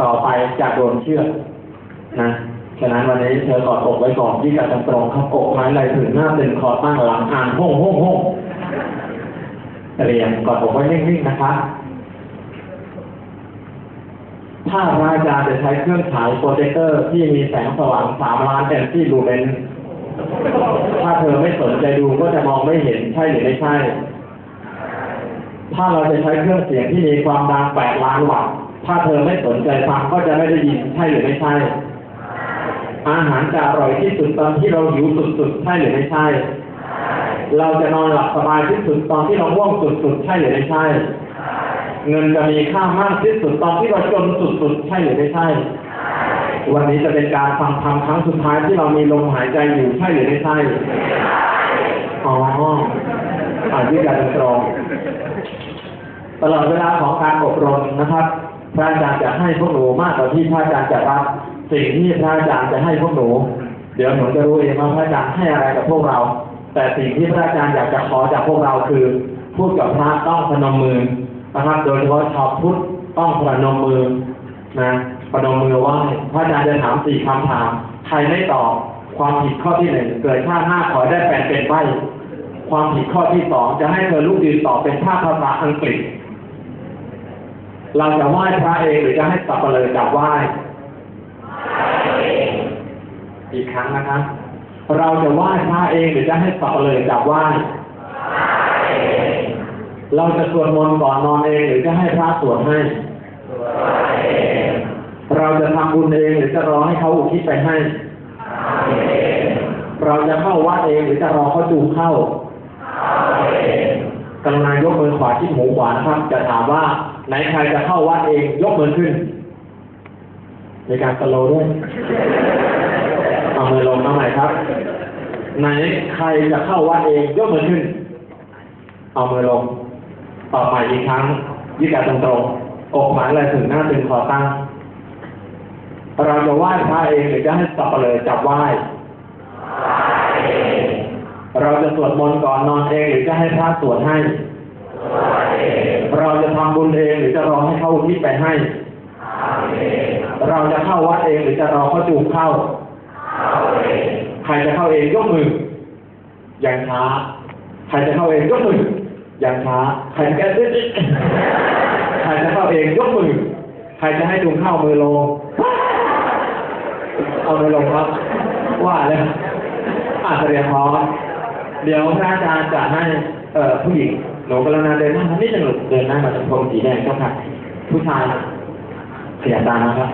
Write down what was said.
ต่อไปจะโดนเชือกนะ ฉะนั้นวันนี้เธอกอดอกไว้ก่อนที่จะตรงๆครับอกไม้ไหลถึงหน้าตึงคอตั้งหลังอ่านห้องห้องห้องเรียนกอดอกไว้นิ่งๆนะคะ ถ้าพระอาจารย์จะใช้เครื่องฉายโปรเจคเตอร์ที่มีแสงสว่างสามล้านแอนที่ลูเมนถ้าเธอไม่สนใจดูก็จะมองไม่เห็นใช่หรือไม่ใช่ ถ้าเราจะใช้เครื่องเสียงที่มีความดังแปดล้านวัตต์ ถ้าเธอไม่สนใจฟังก็จะไม่ได้ยินใช่หรือไม่ใช่ อาหารจะอร่อยที่สุดตอนที่เราหิวสุดๆใช่หรือไม่ใช่ เราจะนอนหลับสบายที่สุดตอนที่เราง่วงสุดๆใช่หรือไม่ใช่ เงินจะมีค่ามากที่สุดตอนที่เราจนสุดๆใช่หรือไม่ใช่ วันนี้จะเป็นการฟังธรรมครั้งสุดท้ายที่เรามีลมหายใจอยู่ใช่หรือไม่ใช่ อ๋ออ่านที่การตรงตลอดเวลาของการอบรมนะครับ พระอาจารย์จะให้พวกหนูมากกว่าที่พระอาจารย์จะรับสิ่งที่พระอาจารย์จะให้พวกหนู เดี๋ยวหนูจะรู้เองว่าพระอาจารย์ให้อะไรกับพวกเรา แต่สิ่งที่พระอาจารย์อยากจะขอจากพวกเราคือพูดกับพระต้องพนมมือนะครับ โดยเฉพาะชาวพุทธต้องพนมมือนะพนมมือไหว้พระอาจารย์จะถามสี่คำถาม ใครไม่ตอบความผิดข้อที่หนึ่งเกิดชาติหน้าขอได้แปลงเป็นใบความผิดข้อที่สองจะให้เธอลูกยืนตอบเป็นภาคภาษาอังกฤษ เราจะไหว้พระเองหรือจะให้สับเปลือจับไหว้ อีกครั้งนะครับ เราจะไหว้พระเองหรือจะให้สับเปลือจับไหว้ เราจะสวดมนต์ก่อนนอนเองหรือจะให้พระสวดให้ เราจะทำบุญเองหรือจะรอให้เขาอุทิศไปให้ เราจะเข้าวัดเองหรือจะรอเขาจูงเข้ากรุณายกมือขวาที่หูขวานะครับ จะถามว่า ไหนใครจะเข้าวัดเองยกมือขึ้น ในการสโลด้วยเอามือลงมาใหม่ครับ ไหนใครจะเข้าวัดเองยกมือขึ้น เอามือลงต่อไปอีกครั้งยืดแขนตรงๆอกหมายเลยถึงหน้าตึงคอตั้ง เราจะไหว้พระเองหรือจะให้สับเลือจับไหว้ เราจะสวดมนต์ก่อนนอนเองหรือจะให้พระสวดให้ เราจะทำบุญเองหรือจะรอให้เขาอุทิศไปให้ เราจะเข้าวัดเองหรือจะรอเขาจูงเข้า ใครจะเข้าเองยกมือ อย่างช้า ใครจะเข้าเองยกมือ อย่างช้า ใครจะแก้ใครจะเข้าเองยกมือ ใครจะให้จูงเข้ามือลง เอามือลงครับ ว่าเลยอาเตรียมพร้อมเดี๋ยวพระอาจารย์จะให้เอ่อผู้หญิง หนูกรณาเดินหน้ามานิดหนึ่งลูกเดินหน้ามาจากพรมสีแดงเจ้าค่ะผู้ชายขยับตามนะครับ